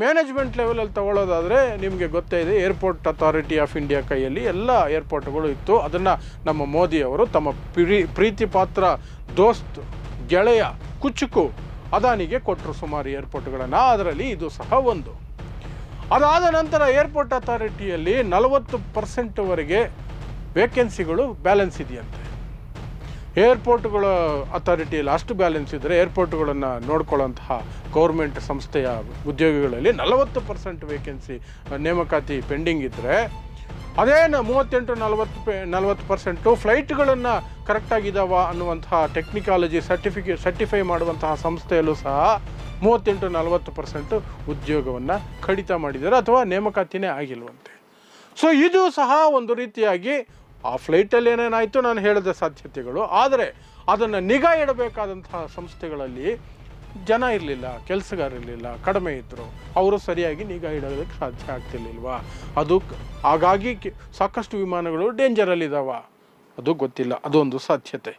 Management ಲೆವೆಲಲ್ಲಿ ತಗೊಳ್ಳೋದಾದರೆ ನಿಮಗೆ ಗೊತ್ತೇ ಇದೆ ಏರ್ಪೋರ್ಟ್ ಅಥಾರಿಟಿ ಆಫ್ ಇಂಡಿಯಾ ಕೈಯಲ್ಲಿ ಎಲ್ಲ ಏರ್ಪೋರ್ಟ್ಗಳು ಇತ್ತು. ಅದನ್ನು ನಮ್ಮ ಮೋದಿಯವರು ತಮ್ಮ ಪ್ರೀ, ಪ್ರೀತಿ ಪಾತ್ರ, ದೋಸ್ತ್, ಗೆಳೆಯ, ಕುಚುಕು, ಅದಾನಿಗೆ ಕೊಟ್ಟರು ಸುಮಾರು ಏರ್ಪೋರ್ಟ್ಗಳನ್ನು ಅದರಲ್ಲಿ ಇದು ಸಹ ಒಂದು. ಅದಾದ ನಂತರ ಏರ್ಪೋರ್ಟ್ ಅಥಾರಿಟಿಯಲ್ಲಿ ನಲವತ್ತು ಪರ್ಸೆಂಟ್ವರೆಗೆ ವೇಕೆನ್ಸಿಗಳು ಬ್ಯಾಲೆನ್ಸ್ ಇದೆಯಂತೆ. ಏರ್ಪೋರ್ಟ್ಗಳ ಅಥಾರಿಟಿಯಲ್ಲಿ ಅಷ್ಟು ಬ್ಯಾಲೆನ್ಸ್ ಇದ್ದರೆ ಏರ್ಪೋರ್ಟ್ಗಳನ್ನು ನೋಡ್ಕೊಳ್ಳೋಂತಹ ಗೌರ್ಮೆಂಟ್ ಸಂಸ್ಥೆಯ ಉದ್ಯೋಗಿಗಳಲ್ಲಿ ನಲವತ್ತು ಪರ್ಸೆಂಟ್ ವೇಕೆನ್ಸಿ ನೇಮಕಾತಿ ಪೆಂಡಿಂಗ್ ಇದ್ದರೆ ಅದೇನು ಮೂವತ್ತೆಂಟು, ನಲವತ್ತು ಪೆ, ನಲವತ್ತು ಪರ್ಸೆಂಟು ಫ್ಲೈಟ್ಗಳನ್ನು ಕರೆಕ್ಟಾಗಿದ್ದಾವ ಅನ್ನುವಂತಹ ಟೆಕ್ನಿಕಾಲಜಿ ಸರ್ಟಿಫಿಕೇಟ್ ಸರ್ಟಿಫೈ ಮಾಡುವಂತಹ ಸಂಸ್ಥೆಯಲ್ಲೂ ಸಹ ಮೂವತ್ತೆಂಟು, ನಲವತ್ತು ಪರ್ಸೆಂಟು ಉದ್ಯೋಗವನ್ನು ಕಡಿತ ಮಾಡಿದ್ದಾರೆ ಅಥವಾ ನೇಮಕಾತಿನೇ ಆಗಿಲ್ವಂತೆ. ಸೊ ಇದು ಸಹ ಒಂದು ರೀತಿಯಾಗಿ ಆ ಫ್ಲೈಟಲ್ಲಿ ಏನೇನಾಯಿತು ನಾನು ಹೇಳಿದ ಸಾಧ್ಯತೆಗಳು, ಆದರೆ ಅದನ್ನು ನಿಗಾ ಇಡಬೇಕಾದಂತಹ ಸಂಸ್ಥೆಗಳಲ್ಲಿ ಜನ ಇರಲಿಲ್ಲ, ಕೆಲಸಗಾರ ಇರಲಿಲ್ಲ, ಕಡಿಮೆ ಇದ್ದರು ಅವರು ಸರಿಯಾಗಿ ನಿಗಾ ಇಡೋದಕ್ಕೆ ಸಾಧ್ಯ ಆಗ್ತಿರ್ಲಿಲ್ವಾ? ಅದು ಹಾಗಾಗಿ ಸಾಕಷ್ಟು ವಿಮಾನಗಳು ಡೇಂಜರಲ್ಲಿದ್ದಾವ ಅದು ಗೊತ್ತಿಲ್ಲ, ಅದೊಂದು ಸಾಧ್ಯತೆ.